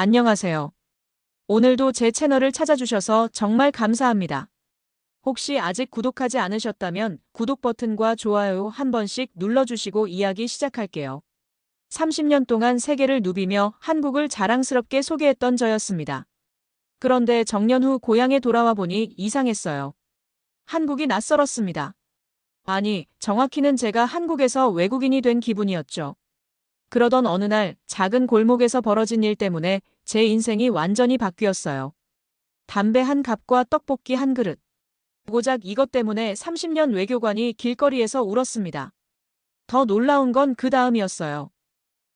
안녕하세요. 오늘도 제 채널을 찾아주셔서 정말 감사합니다. 혹시 아직 구독하지 않으셨다면 구독 버튼과 좋아요 한 번씩 눌러주시고 이야기 시작할게요. 30년 동안 세계를 누비며 한국을 자랑스럽게 소개했던 저였습니다. 그런데 정년 후 고향에 돌아와 보니 이상했어요. 한국이 낯설었습니다. 아니, 정확히는 제가 한국에서 외국인이 된 기분이었죠. 그러던 어느 날 작은 골목에서 벌어진 일 때문에 제 인생이 완전히 바뀌었어요. 담배 한 갑과 떡볶이 한 그릇. 고작 이것 때문에 30년 외교관이 길거리에서 울었습니다. 더 놀라운 건 그 다음이었어요.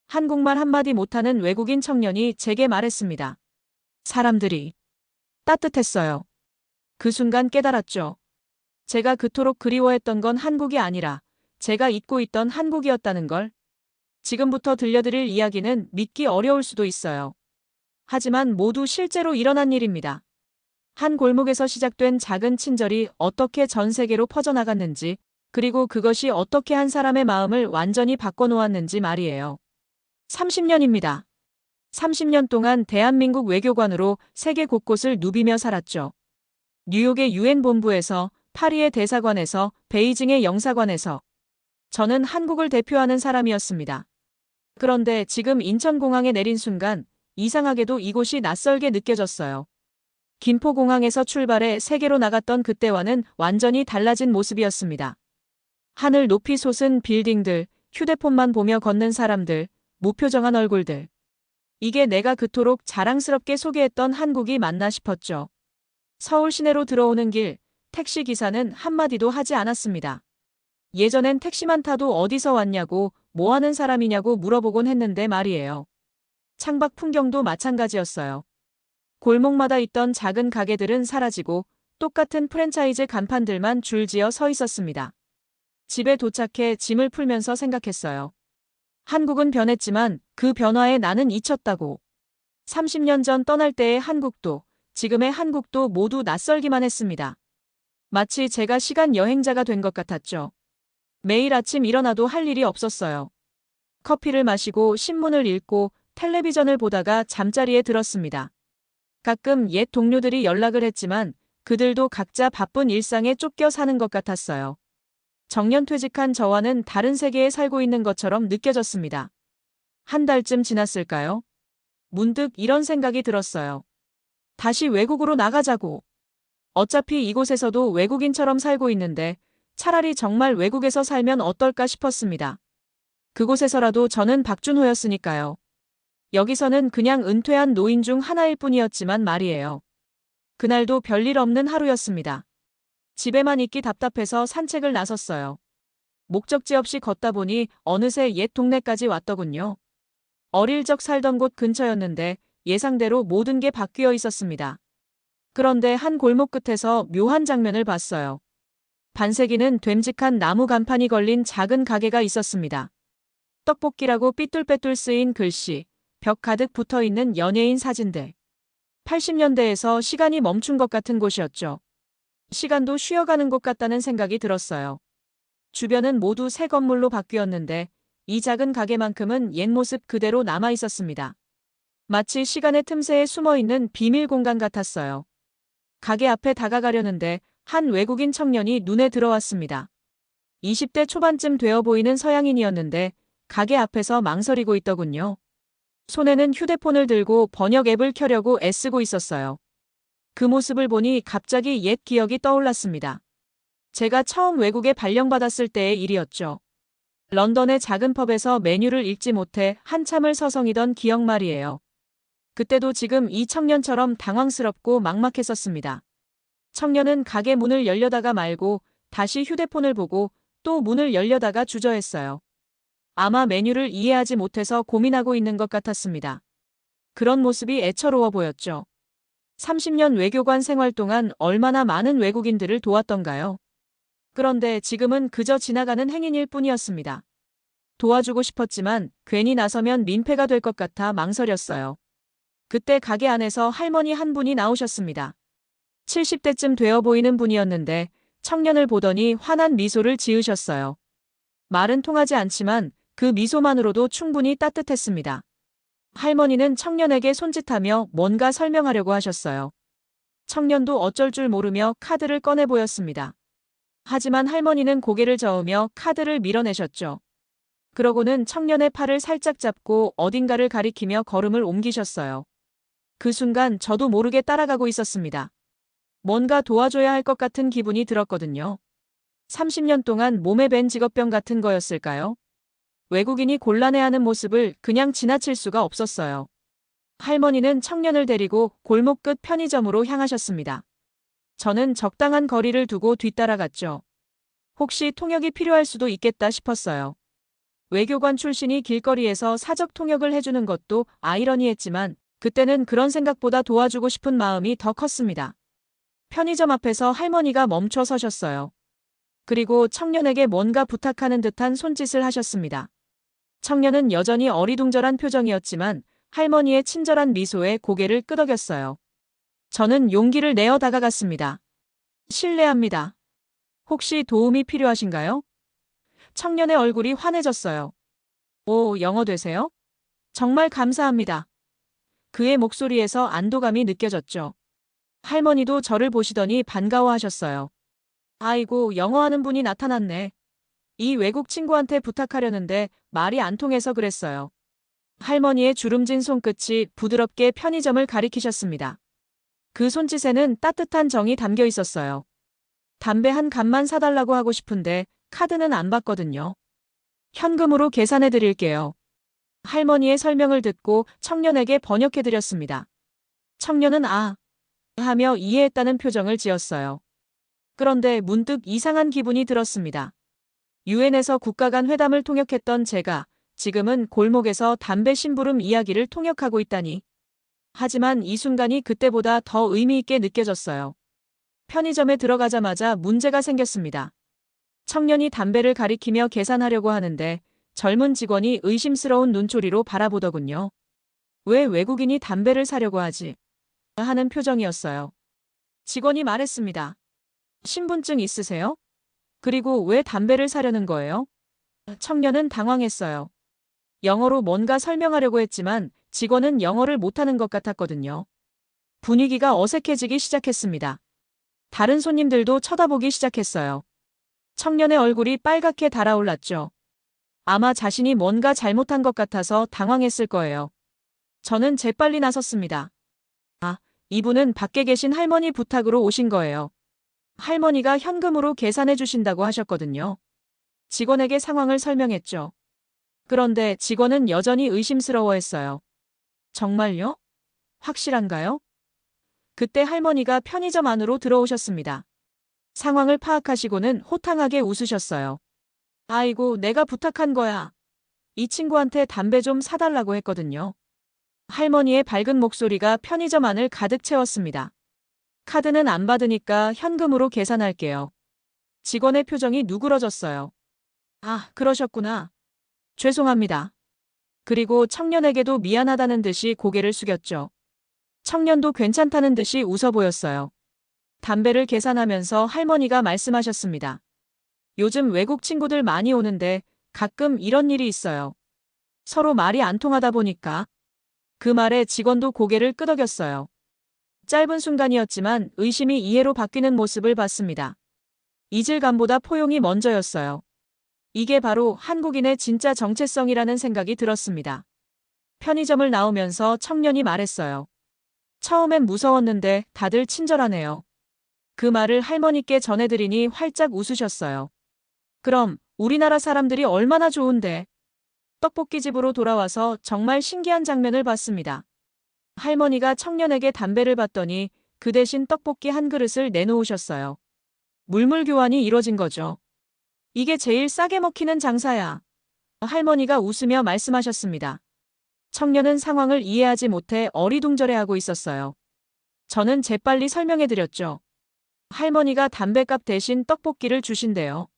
한국말 한마디 못하는 외국인 청년이 제게 말했습니다. 사람들이 따뜻했어요. 그 순간 깨달았죠. 제가 그토록 그리워했던 건 한국이 아니라 제가 잊고 있던 한국이었다는 걸. 지금부터 들려드릴 이야기는 믿기 어려울 수도 있어요. 하지만 모두 실제로 일어난 일입니다. 한 골목에서 시작된 작은 친절이 어떻게 전 세계로 퍼져나갔는지, 그리고 그것이 어떻게 한 사람의 마음을 완전히 바꿔놓았는지 말이에요. 30년입니다. 30년 동안 대한민국 외교관으로 세계 곳곳을 누비며 살았죠. 뉴욕의 유엔 본부에서, 파리의 대사관에서, 베이징의 영사관에서. 저는 한국을 대표하는 사람이었습니다. 그런데 지금 인천공항에 내린 순간 이상하게도 이곳이 낯설게 느껴졌어요. 김포공항에서 출발해 세계로 나갔던 그때와는 완전히 달라진 모습이었습니다. 하늘 높이 솟은 빌딩들, 휴대폰만 보며 걷는 사람들, 무표정한 얼굴들. 이게 내가 그토록 자랑스럽게 소개했던 한국이 맞나 싶었죠. 서울 시내로 들어오는 길, 택시 기사는 한마디도 하지 않았습니다. 예전엔 택시만 타도 어디서 왔냐고, 뭐 하는 사람이냐고 물어보곤 했는데 말이에요. 창밖 풍경도 마찬가지였어요. 골목마다 있던 작은 가게들은 사라지고 똑같은 프랜차이즈 간판들만 줄지어 서 있었습니다. 집에 도착해 짐을 풀면서 생각했어요. 한국은 변했지만 그 변화에 나는 잊혔다고. 30년 전 떠날 때의 한국도 지금의 한국도 모두 낯설기만 했습니다. 마치 제가 시간 여행자가 된 것 같았죠. 매일 아침 일어나도 할 일이 없었어요. 커피를 마시고 신문을 읽고 텔레비전을 보다가 잠자리에 들었습니다. 가끔 옛 동료들이 연락을 했지만 그들도 각자 바쁜 일상에 쫓겨 사는 것 같았어요. 정년퇴직한 저와는 다른 세계에 살고 있는 것처럼 느껴졌습니다. 한 달쯤 지났을까요? 문득 이런 생각이 들었어요. 다시 외국으로 나가자고. 어차피 이곳에서도 외국인처럼 살고 있는데 차라리 정말 외국에서 살면 어떨까 싶었습니다. 그곳에서라도 저는 박준호였으니까요. 여기서는 그냥 은퇴한 노인 중 하나일 뿐이었지만 말이에요. 그날도 별일 없는 하루였습니다. 집에만 있기 답답해서 산책을 나섰어요. 목적지 없이 걷다 보니 어느새 옛 동네까지 왔더군요. 어릴 적 살던 곳 근처였는데 예상대로 모든 게 바뀌어 있었습니다. 그런데 한 골목 끝에서 묘한 장면을 봤어요. 반세기는 됨직한 나무 간판이 걸린 작은 가게가 있었습니다. 떡볶이라고 삐뚤빼뚤 쓰인 글씨, 벽 가득 붙어 있는 연예인 사진들. 80년대에서 시간이 멈춘 것 같은 곳이었죠. 시간도 쉬어가는 곳 같다는 생각이 들었어요. 주변은 모두 새 건물로 바뀌었는데 이 작은 가게만큼은 옛 모습 그대로 남아 있었습니다. 마치 시간의 틈새에 숨어 있는 비밀 공간 같았어요. 가게 앞에 다가가려는데 한 외국인 청년이 눈에 들어왔습니다. 20대 초반쯤 되어 보이는 서양인이었는데 가게 앞에서 망설이고 있더군요. 손에는 휴대폰을 들고 번역 앱을 켜려고 애쓰고 있었어요. 그 모습을 보니 갑자기 옛 기억이 떠올랐습니다. 제가 처음 외국에 발령받았을 때의 일이었죠. 런던의 작은 펍에서 메뉴를 읽지 못해 한참을 서성이던 기억 말이에요. 그때도 지금 이 청년처럼 당황스럽고 막막했었습니다. 청년은 가게 문을 열려다가 말고 다시 휴대폰을 보고 또 문을 열려다가 주저했어요. 아마 메뉴를 이해하지 못해서 고민하고 있는 것 같았습니다. 그런 모습이 애처로워 보였죠. 30년 외교관 생활 동안 얼마나 많은 외국인들을 도왔던가요? 그런데 지금은 그저 지나가는 행인일 뿐이었습니다. 도와주고 싶었지만 괜히 나서면 민폐가 될 것 같아 망설였어요. 그때 가게 안에서 할머니 한 분이 나오셨습니다. 70대쯤 되어 보이는 분이었는데 청년을 보더니 환한 미소를 지으셨어요. 말은 통하지 않지만 그 미소만으로도 충분히 따뜻했습니다. 할머니는 청년에게 손짓하며 뭔가 설명하려고 하셨어요. 청년도 어쩔 줄 모르며 카드를 꺼내 보였습니다. 하지만 할머니는 고개를 저으며 카드를 밀어내셨죠. 그러고는 청년의 팔을 살짝 잡고 어딘가를 가리키며 걸음을 옮기셨어요. 그 순간 저도 모르게 따라가고 있었습니다. 뭔가 도와줘야 할 것 같은 기분이 들었거든요. 30년 동안 몸에 밴 직업병 같은 거였을까요? 외국인이 곤란해하는 모습을 그냥 지나칠 수가 없었어요. 할머니는 청년을 데리고 골목 끝 편의점으로 향하셨습니다. 저는 적당한 거리를 두고 뒤따라갔죠. 혹시 통역이 필요할 수도 있겠다 싶었어요. 외교관 출신이 길거리에서 사적 통역을 해주는 것도 아이러니했지만 그때는 그런 생각보다 도와주고 싶은 마음이 더 컸습니다. 편의점 앞에서 할머니가 멈춰 서셨어요. 그리고 청년에게 뭔가 부탁하는 듯한 손짓을 하셨습니다. 청년은 여전히 어리둥절한 표정이었지만 할머니의 친절한 미소에 고개를 끄덕였어요. 저는 용기를 내어 다가갔습니다. 실례합니다. 혹시 도움이 필요하신가요? 청년의 얼굴이 환해졌어요. 오, 영어 되세요? 정말 감사합니다. 그의 목소리에서 안도감이 느껴졌죠. 할머니도 저를 보시더니 반가워하셨어요. 아이고, 영어하는 분이 나타났네. 이 외국 친구한테 부탁하려는데 말이 안 통해서 그랬어요. 할머니의 주름진 손끝이 부드럽게 편의점을 가리키셨습니다. 그 손짓에는 따뜻한 정이 담겨 있었어요. 담배 한 갑만 사달라고 하고 싶은데 카드는 안 받거든요. 현금으로 계산해 드릴게요. 할머니의 설명을 듣고 청년에게 번역해 드렸습니다. 청년은 아, 하며 이해했다는 표정을 지었어요. 그런데 문득 이상한 기분이 들었습니다. 유엔에서 국가 간 회담을 통역했던 제가 지금은 골목에서 담배 심부름 이야기를 통역하고 있다니. 하지만 이 순간이 그때보다 더 의미 있게 느껴졌어요. 편의점에 들어가자마자 문제가 생겼습니다. 청년이 담배를 가리키며 계산하려고 하는데 젊은 직원이 의심스러운 눈초리로 바라보더군요. 왜 외국인이 담배를 사려고 하지? 하는 표정이었어요. 직원이 말했습니다. 신분증 있으세요? 그리고 왜 담배를 사려는 거예요? 청년은 당황했어요. 영어로 뭔가 설명하려고 했지만 직원은 영어를 못하는 것 같았거든요. 분위기가 어색해지기 시작했습니다. 다른 손님들도 쳐다보기 시작했어요. 청년의 얼굴이 빨갛게 달아올랐죠. 아마 자신이 뭔가 잘못한 것 같아서 당황했을 거예요. 저는 재빨리 나섰습니다. 아, 이분은 밖에 계신 할머니 부탁으로 오신 거예요. 할머니가 현금으로 계산해 주신다고 하셨거든요. 직원에게 상황을 설명했죠. 그런데 직원은 여전히 의심스러워했어요. 정말요? 확실한가요? 그때 할머니가 편의점 안으로 들어오셨습니다. 상황을 파악하시고는 호탕하게 웃으셨어요. 아이고, 내가 부탁한 거야. 이 친구한테 담배 좀 사달라고 했거든요. 할머니의 밝은 목소리가 편의점 안을 가득 채웠습니다. 카드는 안 받으니까 현금으로 계산할게요. 직원의 표정이 누그러졌어요. 아, 그러셨구나. 죄송합니다. 그리고 청년에게도 미안하다는 듯이 고개를 숙였죠. 청년도 괜찮다는 듯이 웃어 보였어요. 담배를 계산하면서 할머니가 말씀하셨습니다. 요즘 외국 친구들 많이 오는데 가끔 이런 일이 있어요. 서로 말이 안 통하다 보니까. 그 말에 직원도 고개를 끄덕였어요. 짧은 순간이었지만 의심이 이해로 바뀌는 모습을 봤습니다. 이질감보다 포용이 먼저였어요. 이게 바로 한국인의 진짜 정체성이라는 생각이 들었습니다. 편의점을 나오면서 청년이 말했어요. 처음엔 무서웠는데 다들 친절하네요. 그 말을 할머니께 전해드리니 활짝 웃으셨어요. 그럼 우리나라 사람들이 얼마나 좋은데. 떡볶이 집으로 돌아와서 정말 신기한 장면을 봤습니다. 할머니가 청년에게 담배를 받더니 그 대신 떡볶이 한 그릇을 내놓으셨어요. 물물 교환이 이뤄진 거죠. 이게 제일 싸게 먹히는 장사야. 할머니가 웃으며 말씀하셨습니다. 청년은 상황을 이해하지 못해 어리둥절해하고 있었어요. 저는 재빨리 설명해드렸죠. 할머니가 담배값 대신 떡볶이를 주신대요.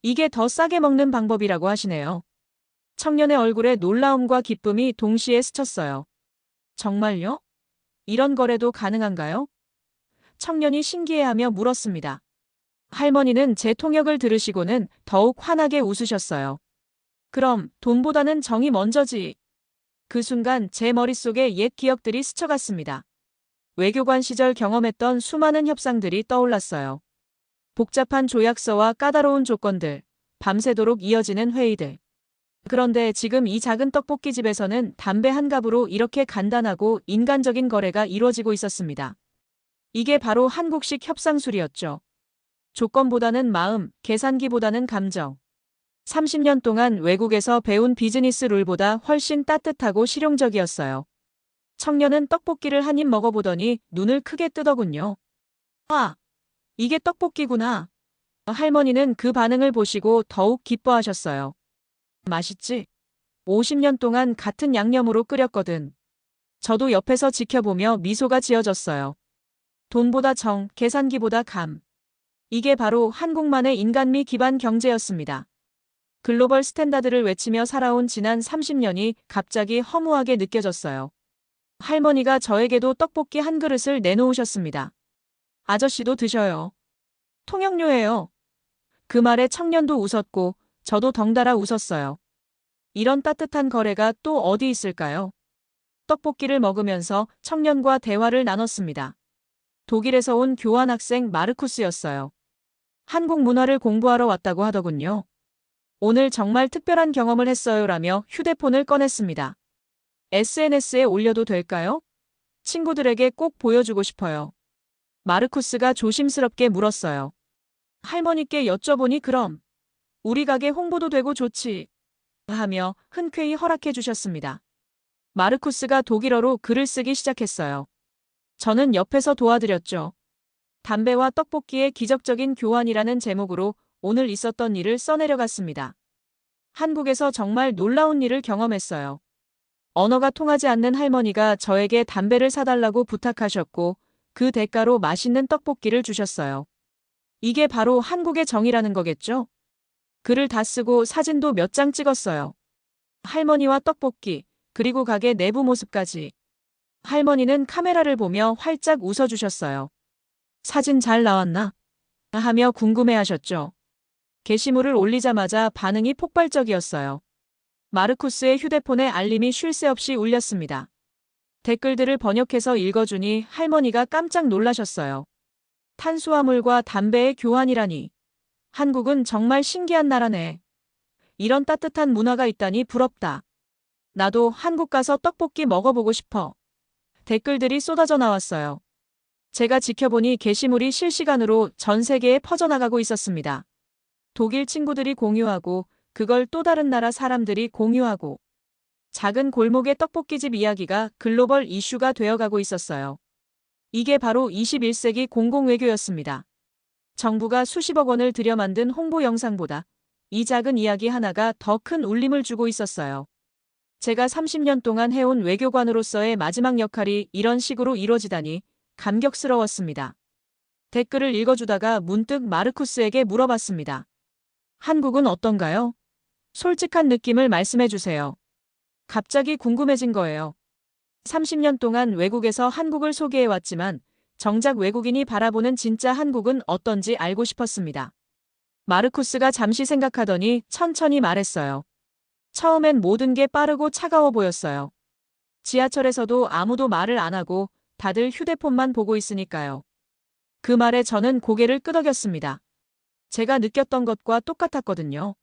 이게 더 싸게 먹는 방법이라고 하시네요. 청년의 얼굴에 놀라움과 기쁨이 동시에 스쳤어요. 정말요? 이런 거래도 가능한가요? 청년이 신기해하며 물었습니다. 할머니는 제 통역을 들으시고는 더욱 환하게 웃으셨어요. 그럼 돈보다는 정이 먼저지. 그 순간 제 머릿속에 옛 기억들이 스쳐갔습니다. 외교관 시절 경험했던 수많은 협상들이 떠올랐어요. 복잡한 조약서와 까다로운 조건들, 밤새도록 이어지는 회의들. 그런데 지금 이 작은 떡볶이 집에서는 담배 한 갑으로 이렇게 간단하고 인간적인 거래가 이루어지고 있었습니다. 이게 바로 한국식 협상술이었죠. 조건보다는 마음, 계산기보다는 감정. 30년 동안 외국에서 배운 비즈니스 룰보다 훨씬 따뜻하고 실용적이었어요. 청년은 떡볶이를 한 입 먹어보더니 눈을 크게 뜨더군요. 아, 이게 떡볶이구나. 할머니는 그 반응을 보시고 더욱 기뻐하셨어요. 맛있지? 50년 동안 같은 양념으로 끓였거든. 저도 옆에서 지켜보며 미소가 지어졌어요. 돈보다 정, 계산기보다 감. 이게 바로 한국만의 인간미 기반 경제였습니다. 글로벌 스탠다드를 외치며 살아온 지난 30년이 갑자기 허무하게 느껴졌어요. 할머니가 저에게도 떡볶이 한 그릇을 내놓으셨습니다. 아저씨도 드셔요. 통역료예요. 그 말에 청년도 웃었고 저도 덩달아 웃었어요. 이런 따뜻한 거래가 또 어디 있을까요? 떡볶이를 먹으면서 청년과 대화를 나눴습니다. 독일에서 온 교환학생 마르쿠스였어요. 한국 문화를 공부하러 왔다고 하더군요. 오늘 정말 특별한 경험을 했어요라며 휴대폰을 꺼냈습니다. SNS에 올려도 될까요? 친구들에게 꼭 보여주고 싶어요. 마르쿠스가 조심스럽게 물었어요. 할머니께 여쭤보니 그럼 우리 가게 홍보도 되고 좋지. 하며 흔쾌히 허락해 주셨습니다. 마르쿠스가 독일어로 글을 쓰기 시작했어요. 저는 옆에서 도와드렸죠. 담배와 떡볶이의 기적적인 교환이라는 제목으로 오늘 있었던 일을 써내려갔습니다. 한국에서 정말 놀라운 일을 경험했어요. 언어가 통하지 않는 할머니가 저에게 담배를 사달라고 부탁하셨고 그 대가로 맛있는 떡볶이를 주셨어요. 이게 바로 한국의 정이라는 거겠죠? 글을 다 쓰고 사진도 몇 장 찍었어요. 할머니와 떡볶이, 그리고 가게 내부 모습까지. 할머니는 카메라를 보며 활짝 웃어주셨어요. 사진 잘 나왔나? 하며 궁금해하셨죠. 게시물을 올리자마자 반응이 폭발적이었어요. 마르쿠스의 휴대폰에 알림이 쉴 새 없이 울렸습니다. 댓글들을 번역해서 읽어주니 할머니가 깜짝 놀라셨어요. 탄수화물과 담배의 교환이라니. 한국은 정말 신기한 나라네. 이런 따뜻한 문화가 있다니 부럽다. 나도 한국 가서 떡볶이 먹어보고 싶어. 댓글들이 쏟아져 나왔어요. 제가 지켜보니 게시물이 실시간으로 전 세계에 퍼져나가고 있었습니다. 독일 친구들이 공유하고 그걸 또 다른 나라 사람들이 공유하고 작은 골목의 떡볶이집 이야기가 글로벌 이슈가 되어가고 있었어요. 이게 바로 21세기 공공외교였습니다. 정부가 수십억 원을 들여 만든 홍보 영상보다 이 작은 이야기 하나가 더 큰 울림을 주고 있었어요. 제가 30년 동안 해온 외교관으로서의 마지막 역할이 이런 식으로 이루어지다니 감격스러웠습니다. 댓글을 읽어주다가 문득 마르쿠스에게 물어봤습니다. 한국은 어떤가요? 솔직한 느낌을 말씀해 주세요. 갑자기 궁금해진 거예요. 30년 동안 외국에서 한국을 소개해왔지만 정작 외국인이 바라보는 진짜 한국은 어떤지 알고 싶었습니다. 마르쿠스가 잠시 생각하더니 천천히 말했어요. 처음엔 모든 게 빠르고 차가워 보였어요. 지하철에서도 아무도 말을 안 하고 다들 휴대폰만 보고 있으니까요. 그 말에 저는 고개를 끄덕였습니다. 제가 느꼈던 것과 똑같았거든요.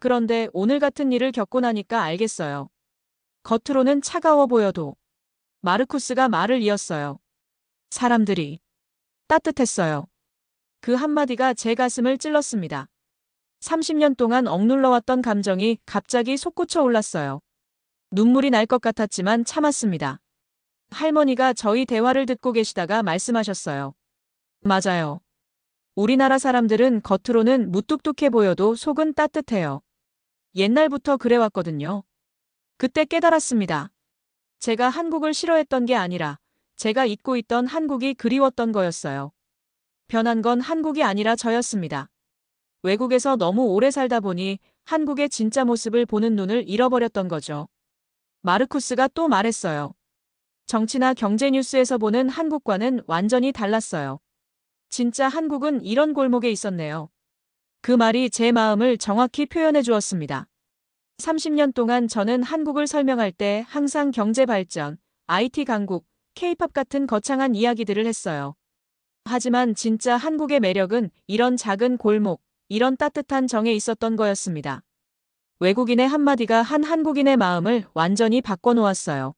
그런데 오늘 같은 일을 겪고 나니까 알겠어요. 겉으로는 차가워 보여도 마르쿠스가 말을 이었어요. 사람들이 따뜻했어요. 그 한마디가 제 가슴을 찔렀습니다. 30년 동안 억눌러왔던 감정이 갑자기 솟구쳐 올랐어요. 눈물이 날 것 같았지만 참았습니다. 할머니가 저희 대화를 듣고 계시다가 말씀하셨어요. 맞아요. 우리나라 사람들은 겉으로는 무뚝뚝해 보여도 속은 따뜻해요. 옛날부터 그래왔거든요. 그때 깨달았습니다. 제가 한국을 싫어했던 게 아니라 제가 잊고 있던 한국이 그리웠던 거였어요. 변한 건 한국이 아니라 저였습니다. 외국에서 너무 오래 살다 보니 한국의 진짜 모습을 보는 눈을 잃어버렸던 거죠. 마르쿠스가 또 말했어요. 정치나 경제 뉴스에서 보는 한국과는 완전히 달랐어요. 진짜 한국은 이런 골목에 있었네요. 그 말이 제 마음을 정확히 표현해 주었습니다. 30년 동안 저는 한국을 설명할 때 항상 경제 발전, IT 강국, K-팝 같은 거창한 이야기들을 했어요. 하지만 진짜 한국의 매력은 이런 작은 골목, 이런 따뜻한 정에 있었던 거였습니다. 외국인의 한마디가 한 한국인의 마음을 완전히 바꿔놓았어요.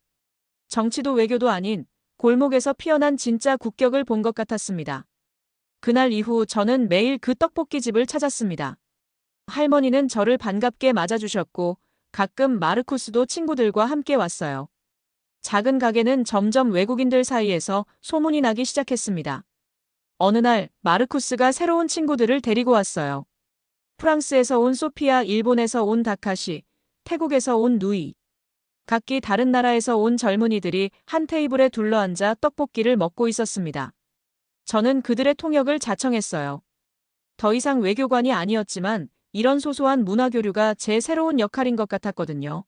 정치도 외교도 아닌 골목에서 피어난 진짜 국격을 본 것 같았습니다. 그날 이후 저는 매일 그 떡볶이집을 찾았습니다. 할머니는 저를 반갑게 맞아주셨고 가끔 마르쿠스도 친구들과 함께 왔어요. 작은 가게는 점점 외국인들 사이에서 소문이 나기 시작했습니다. 어느 날 마르쿠스가 새로운 친구들을 데리고 왔어요. 프랑스에서 온 소피아, 일본에서 온 다카시, 태국에서 온 누이. 각기 다른 나라에서 온 젊은이들이 한 테이블에 둘러앉아 떡볶이를 먹고 있었습니다. 저는 그들의 통역을 자청했어요. 더 이상 외교관이 아니었지만 이런 소소한 문화 교류가 제 새로운 역할인 것 같았거든요.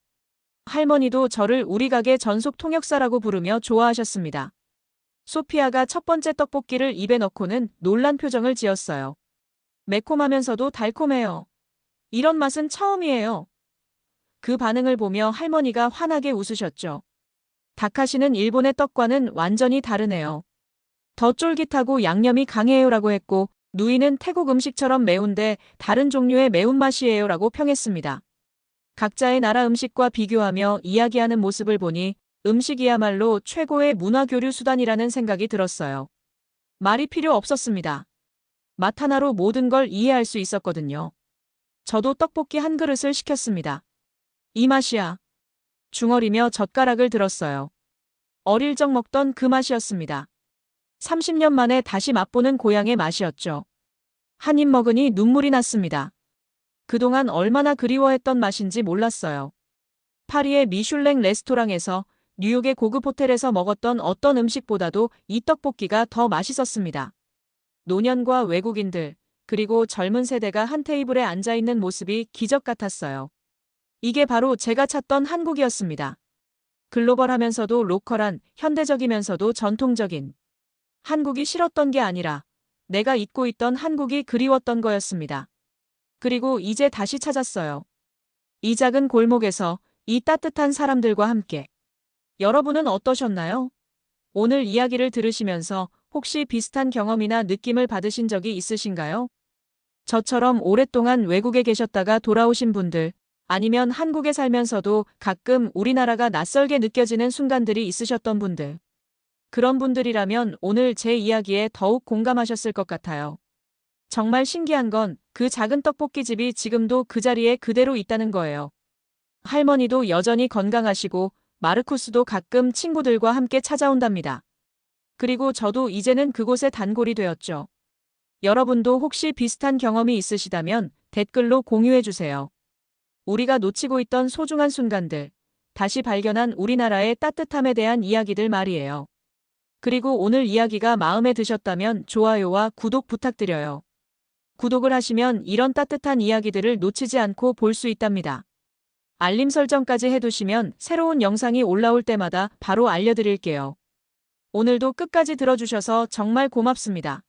할머니도 저를 우리 가게 전속 통역사라고 부르며 좋아하셨습니다. 소피아가 첫 번째 떡볶이를 입에 넣고는 놀란 표정을 지었어요. 매콤하면서도 달콤해요. 이런 맛은 처음이에요. 그 반응을 보며 할머니가 환하게 웃으셨죠. 다카시는 일본의 떡과는 완전히 다르네요. 더 쫄깃하고 양념이 강해요라고 했고 누이는 태국 음식처럼 매운데 다른 종류의 매운맛이에요라고 평했습니다. 각자의 나라 음식과 비교하며 이야기하는 모습을 보니 음식이야말로 최고의 문화교류 수단이라는 생각이 들었어요. 말이 필요 없었습니다. 맛 하나로 모든 걸 이해할 수 있었거든요. 저도 떡볶이 한 그릇을 시켰습니다. 이 맛이야. 중얼이며 젓가락을 들었어요. 어릴 적 먹던 그 맛이었습니다. 30년 만에 다시 맛보는 고향의 맛이었죠. 한 입 먹으니 눈물이 났습니다. 그동안 얼마나 그리워했던 맛인지 몰랐어요. 파리의 미슐랭 레스토랑에서 뉴욕의 고급 호텔에서 먹었던 어떤 음식보다도 이 떡볶이가 더 맛있었습니다. 노년과 외국인들, 그리고 젊은 세대가 한 테이블에 앉아 있는 모습이 기적 같았어요. 이게 바로 제가 찾던 한국이었습니다. 글로벌하면서도 로컬한, 현대적이면서도 전통적인. 한국이 싫었던 게 아니라 내가 잊고 있던 한국이 그리웠던 거였습니다. 그리고 이제 다시 찾았어요. 이 작은 골목에서 이 따뜻한 사람들과 함께. 여러분은 어떠셨나요? 오늘 이야기를 들으시면서 혹시 비슷한 경험이나 느낌을 받으신 적이 있으신가요? 저처럼 오랫동안 외국에 계셨다가 돌아오신 분들, 아니면 한국에 살면서도 가끔 우리나라가 낯설게 느껴지는 순간들이 있으셨던 분들. 그런 분들이라면 오늘 제 이야기에 더욱 공감하셨을 것 같아요. 정말 신기한 건 그 작은 떡볶이집이 지금도 그 자리에 그대로 있다는 거예요. 할머니도 여전히 건강하시고 마르쿠스도 가끔 친구들과 함께 찾아온답니다. 그리고 저도 이제는 그곳의 단골이 되었죠. 여러분도 혹시 비슷한 경험이 있으시다면 댓글로 공유해주세요. 우리가 놓치고 있던 소중한 순간들, 다시 발견한 우리나라의 따뜻함에 대한 이야기들 말이에요. 그리고 오늘 이야기가 마음에 드셨다면 좋아요와 구독 부탁드려요. 구독을 하시면 이런 따뜻한 이야기들을 놓치지 않고 볼 수 있답니다. 알림 설정까지 해두시면 새로운 영상이 올라올 때마다 바로 알려드릴게요. 오늘도 끝까지 들어주셔서 정말 고맙습니다.